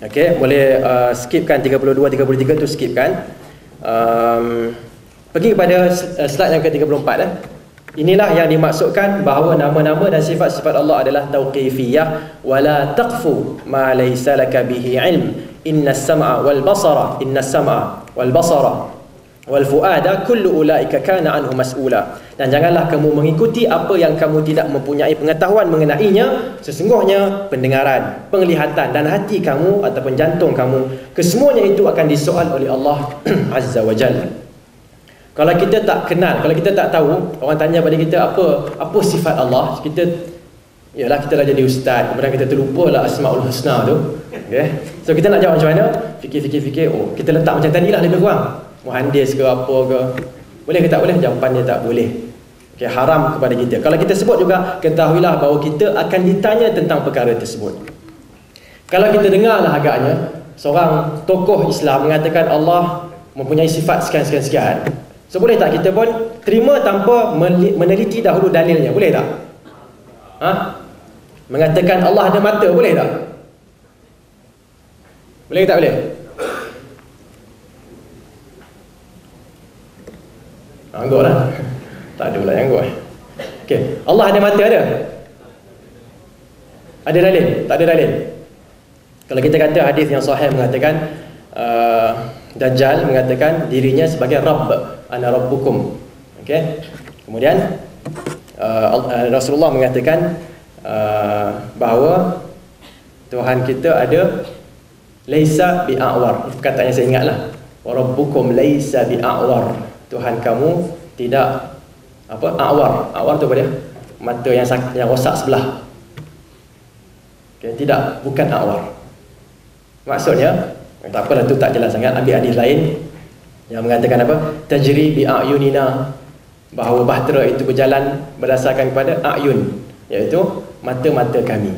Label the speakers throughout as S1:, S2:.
S1: Okey, boleh uh, skipkan 32 33 tu skipkan. Um, pergi kepada uh, slide yang ke-34 eh. Inilah yang dimaksudkan bahawa nama-nama dan sifat-sifat Allah adalah tauqifiyah wala taqfu ma laysa laka bihi ilm. Inna sam'a wal basara, inna sam'a wal basara wal fuada kullu ulaika kana anhu mas'ula. Dan janganlah kamu mengikuti apa yang kamu tidak mempunyai pengetahuan mengenainya. Sesungguhnya pendengaran, penglihatan dan hati kamu ataupun jantung kamu kesemuanya itu akan disoal oleh Allah Azza wa Jalla. Kalau kita tak kenal, kalau kita tak tahu, orang tanya pada kita apa apa sifat Allah, kita yalah kita dah jadi ustaz, kemudian kita terlupalah asmaul husna tu. Okay. So kita nak jawab macam mana? Fikir-fikir-fikir, oh kita letak macam tadi lah lebih kurang. Muhandis ke apa ke. Boleh ke tak boleh? Jawapannya tak boleh. Okay, haram kepada kita. Kalau kita sebut juga, ketahuilah bahawa kita akan ditanya tentang perkara tersebut. Kalau kita dengarlah agaknya, seorang tokoh Islam mengatakan Allah mempunyai sifat sekian-sekian-sekian. So boleh tak kita pun terima tanpa meneliti dahulu dalilnya? Boleh tak? Ha? Mengatakan Allah ada mata, boleh tak? Boleh tak boleh? Angguk lah. Tak ada pula yang angguk. Okay. Allah ada mata ada? Ada dalil? Tak ada dalil? Kalau kita kata hadis yang sahih mengatakan uh, Dajjal mengatakan dirinya sebagai Rabb ana rabbukum okey kemudian uh, uh, Rasulullah mengatakan uh, bahawa Tuhan kita ada laisa bi'awar perkataan yang saya ingatlah wa rabbukum laisa bi'awar Tuhan kamu tidak apa awar. Awar tu apa dia? Mata yang yang rosak sebelah. Okay, tidak bukan awar. Maksudnya tak apalah tu tak jelas sangat. Ambil hadis lain yang mengatakan apa? Tajri bi ayunina. Bahawa bahtera itu berjalan berdasarkan kepada ayun iaitu mata-mata kami.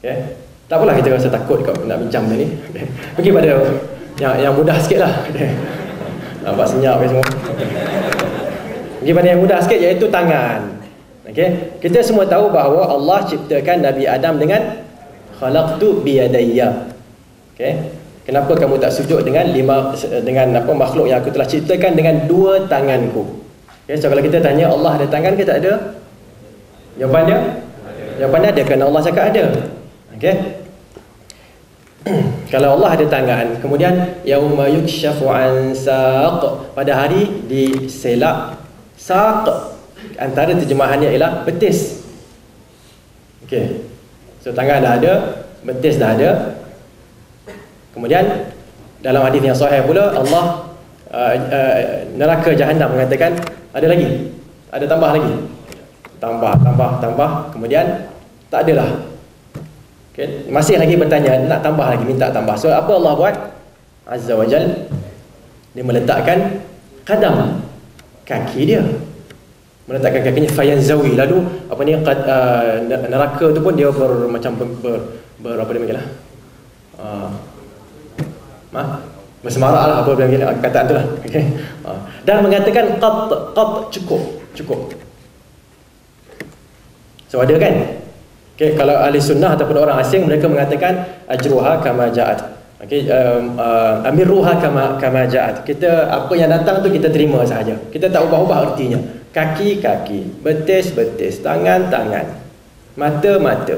S1: Yeah. tak apalah kita rasa takut kau nak bincang benda ni. Pergi pada yang yang mudah sikitlah nampak senyap ni semua pergi pada yang mudah sikit iaitu tangan okey kita semua tahu bahawa Allah ciptakan Nabi Adam dengan khalaqtu bi yadayya okey Kenapa kamu tak sujud dengan lima dengan apa makhluk yang aku telah ciptakan dengan dua tanganku? Okay, so kalau kita tanya Allah ada tangan ke tak ada? Jawapannya? Jawapannya ada kerana Allah cakap ada. Okey. kalau Allah ada tangan, kemudian yauma yukshafu an saq pada hari di selak saq antara terjemahannya ialah betis. Okey. So tangan dah ada, betis dah ada, Kemudian dalam hadis yang sahih pula Allah uh, uh, neraka jahanam mengatakan ada lagi. Ada tambah lagi. Tambah, tambah, tambah. Kemudian tak adalah. Okay. Masih lagi bertanya nak tambah lagi, minta tambah. So apa Allah buat? Azza wa Jal dia meletakkan kadam kaki dia meletakkan kakinya fayan zawi lalu apa ni uh, neraka tu pun dia ber, macam ber, ber, ber apa dia panggil lah uh, Ha? Bersemarak lah apa bilang kataan tu lah. Okay. Ha. Dan mengatakan qat, qat cukup. Cukup. So ada kan? Okay, kalau ahli sunnah ataupun orang asing mereka mengatakan ajruha kama ja'at. Okey, um, uh, amiruha kama kama ja'at. Kita apa yang datang tu kita terima saja. Kita tak ubah-ubah artinya. Kaki kaki, betis betis, tangan tangan, mata mata.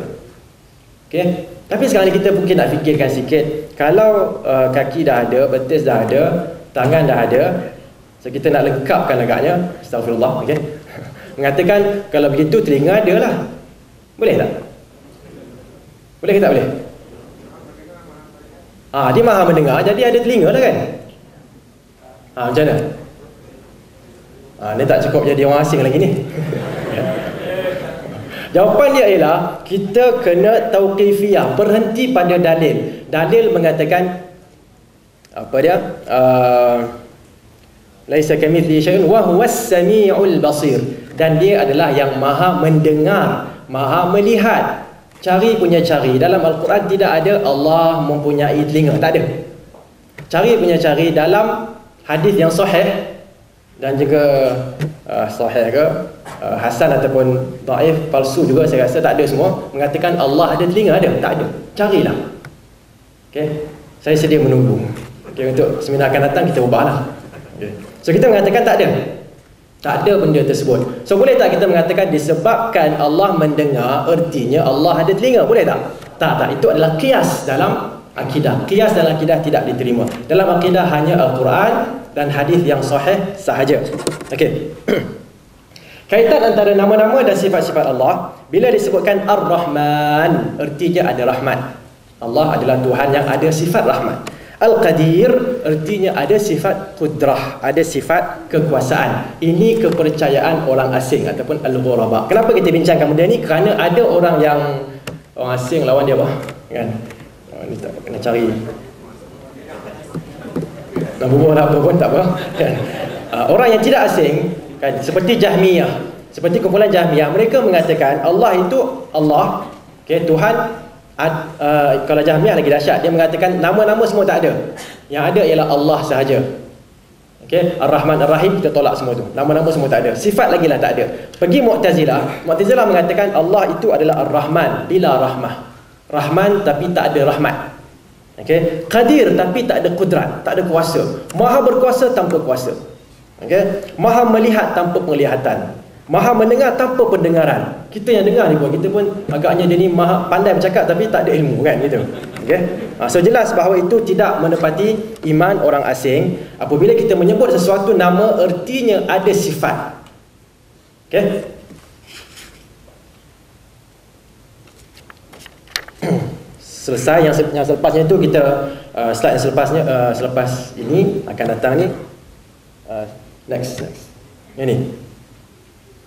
S1: Okey. Tapi sekarang ni kita mungkin nak fikirkan sikit Kalau uh, kaki dah ada, betis dah ada Tangan dah ada So kita nak lengkapkan agaknya Astaghfirullah okay? Mengatakan kalau begitu telinga ada lah Boleh tak? Boleh ke tak boleh? Ah, dia maha mendengar jadi ada telinga lah kan? Ah, macam mana? Ah, ni tak cukup jadi orang asing lagi ni Jawapan dia ialah kita kena tauqifiyah, berhenti pada dalil. Dalil mengatakan apa dia? Laisa kamithli syai'un wa huwas samiul basir. Dan dia adalah yang maha mendengar, maha melihat. Cari punya cari. Dalam Al-Quran tidak ada Allah mempunyai telinga, tak ada. Cari punya cari dalam hadis yang sahih dan juga uh, sahih ke uh, hasan ataupun dhaif palsu juga saya rasa tak ada semua mengatakan Allah ada telinga ada tak ada carilah Okay. Saya sedia menunggu. Okay, untuk seminar akan datang kita ubahlah. Okay. So kita mengatakan tak ada. Tak ada benda tersebut. So boleh tak kita mengatakan disebabkan Allah mendengar ertinya Allah ada telinga? Boleh tak? Tak, tak. Itu adalah kias dalam akidah. Kias dalam akidah tidak diterima. Dalam akidah hanya Al-Quran dan hadis yang sahih sahaja. Okey. Kaitan antara nama-nama dan sifat-sifat Allah bila disebutkan Ar-Rahman, ertinya ada rahmat. Allah adalah Tuhan yang ada sifat rahmat. Al-Qadir ertinya ada sifat kudrah, ada sifat kekuasaan. Ini kepercayaan orang asing ataupun al-ghuraba. Kenapa kita bincangkan benda ni? Kerana ada orang yang orang asing lawan dia apa? Kan? Oh, ni tak kena cari. Nak berbual apa pun tak apa. Kan? Uh, orang yang tidak asing kan seperti Jahmiyah seperti kumpulan Jahmiyah mereka mengatakan Allah itu Allah okey Tuhan uh, kalau Jahmiyah lagi dahsyat dia mengatakan nama-nama semua tak ada. Yang ada ialah Allah sahaja. Okey Ar-Rahman Ar-Rahim kita tolak semua tu. Nama-nama semua tak ada. Sifat lagi lah tak ada. Pergi Mu'tazilah. Mu'tazilah mengatakan Allah itu adalah Ar-Rahman bila rahmah. Rahman tapi tak ada rahmat. Okey Qadir tapi tak ada kudrat tak ada kuasa. Maha berkuasa tanpa kuasa. Okay? Maha melihat tanpa penglihatan. Maha mendengar tanpa pendengaran. Kita yang dengar ni pun kita pun agaknya dia ni maha pandai bercakap tapi tak ada ilmu kan gitu. Okay? Ha, so jelas bahawa itu tidak menepati iman orang asing apabila kita menyebut sesuatu nama ertinya ada sifat. Okay? Selesai yang, yang selepasnya itu kita uh, slide yang selepasnya uh, selepas ini akan datang ni uh, Next, next. Ini.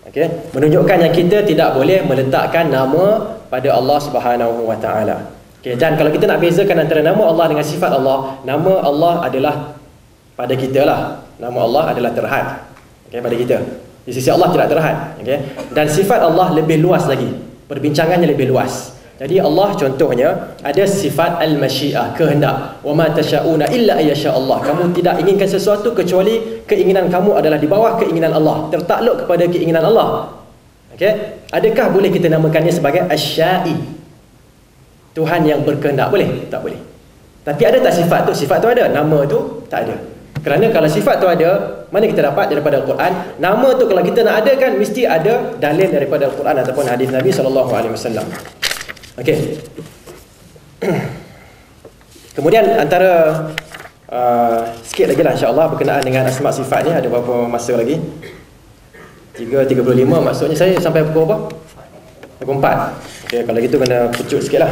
S1: Okey, menunjukkan yang kita tidak boleh meletakkan nama pada Allah Subhanahu Wa Taala. Okey, dan kalau kita nak bezakan antara nama Allah dengan sifat Allah, nama Allah adalah pada kita lah. Nama Allah adalah terhad. Okey, pada kita. Di sisi Allah tidak terhad. Okey. Dan sifat Allah lebih luas lagi. Perbincangannya lebih luas. Jadi Allah contohnya ada sifat al-masyiah, kehendak. Wa ma tasyauna illa ayyasha Allah. Kamu tidak inginkan sesuatu kecuali keinginan kamu adalah di bawah keinginan Allah, tertakluk kepada keinginan Allah. Okey? Adakah boleh kita namakannya sebagai asy-sya'i? Tuhan yang berkehendak boleh? Tak boleh. Tapi ada tak sifat tu? Sifat tu ada, nama tu tak ada. Kerana kalau sifat tu ada, mana kita dapat daripada Al-Quran? Nama tu kalau kita nak ada kan mesti ada dalil daripada Al-Quran ataupun hadis Nabi sallallahu alaihi wasallam. Okey. Kemudian antara uh, sikit lagi lah insyaAllah berkenaan dengan asma sifat ni. Ada berapa masa lagi? 3.35 maksudnya. Saya sampai pukul apa? Pukul 4 okay, kalau gitu kena pucut sikit lah